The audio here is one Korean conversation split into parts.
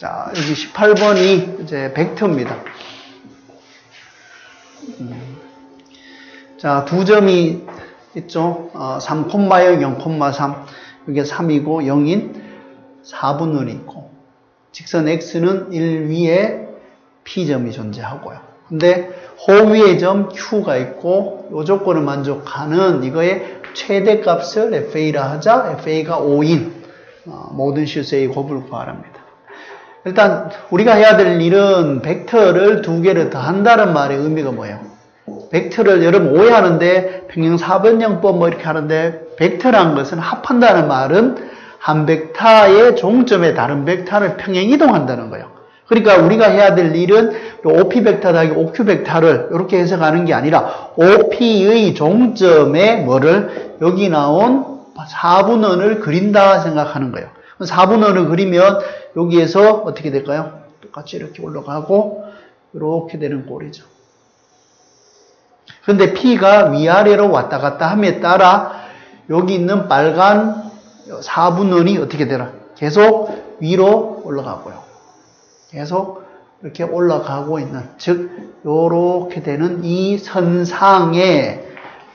자, 여기 18번이 이제 벡터입니다. 음. 자, 두 점이 있죠. 어, 3, 0, 0,3. 이게 3이고 0인 4분원이 있고 직선 x는 1 위에 p점이 존재하고요. 근데 호위의 점 q가 있고 이 조건을 만족하는 이거의 최대값을 fa라 하자. fa가 5인 어, 모든 실수의 곱을 구하랍니다. 일단 우리가 해야 될 일은 벡터를 두 개를 더한다는 말의 의미가 뭐예요? 벡터를 여러분 오해하는데 평행 4번형법 뭐 이렇게 하는데 벡터란 것은 합한다는 말은 한 벡터의 종점에 다른 벡터를 평행 이동한다는 거예요. 그러니까 우리가 해야 될 일은 OP 벡터 더하기 OQ 벡터를 이렇게 해석하는 게 아니라 OP의 종점에 뭐를 여기 나온 4분원을 그린다 생각하는 거예요. 4분원을 그리면 여기에서 어떻게 될까요? 똑같이 이렇게 올라가고 이렇게 되는 꼴이죠. 그런데 P가 위아래로 왔다 갔다 함에 따라 여기 있는 빨간 4분원이 어떻게 되나? 계속 위로 올라가고요. 계속 이렇게 올라가고 있는, 즉, 요렇게 되는 이 선상에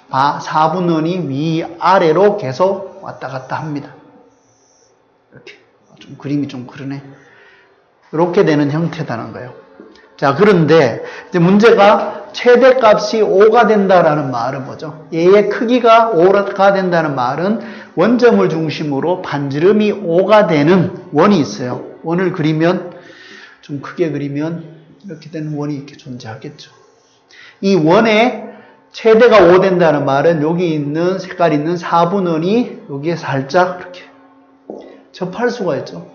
4분원이 위아래로 계속 왔다 갔다 합니다. 이렇게. 좀 그림이 좀 그러네. 이렇게 되는 형태다는 거예요. 자, 그런데 이제 문제가 최대값이 5가 된다라는 말은 뭐죠? 얘의 크기가 5가 된다는 말은 원점을 중심으로 반지름이 5가 되는 원이 있어요. 원을 그리면 좀 크게 그리면 이렇게 되는 원이 이렇게 존재하겠죠. 이 원의 최대가 5 된다는 말은 여기 있는 색깔 있는 4분원이 여기에 살짝 이렇게 접할 수가 있죠.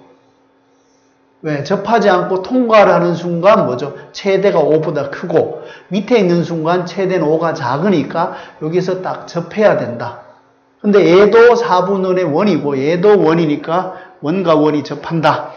왜? 접하지 않고 통과를 하는 순간 뭐죠? 최대가 5보다 크고 밑에 있는 순간 최대는 5가 작으니까 여기서 딱 접해야 된다. 근데 얘도 4분원의 원이고 얘도 원이니까 원과 원이 접한다.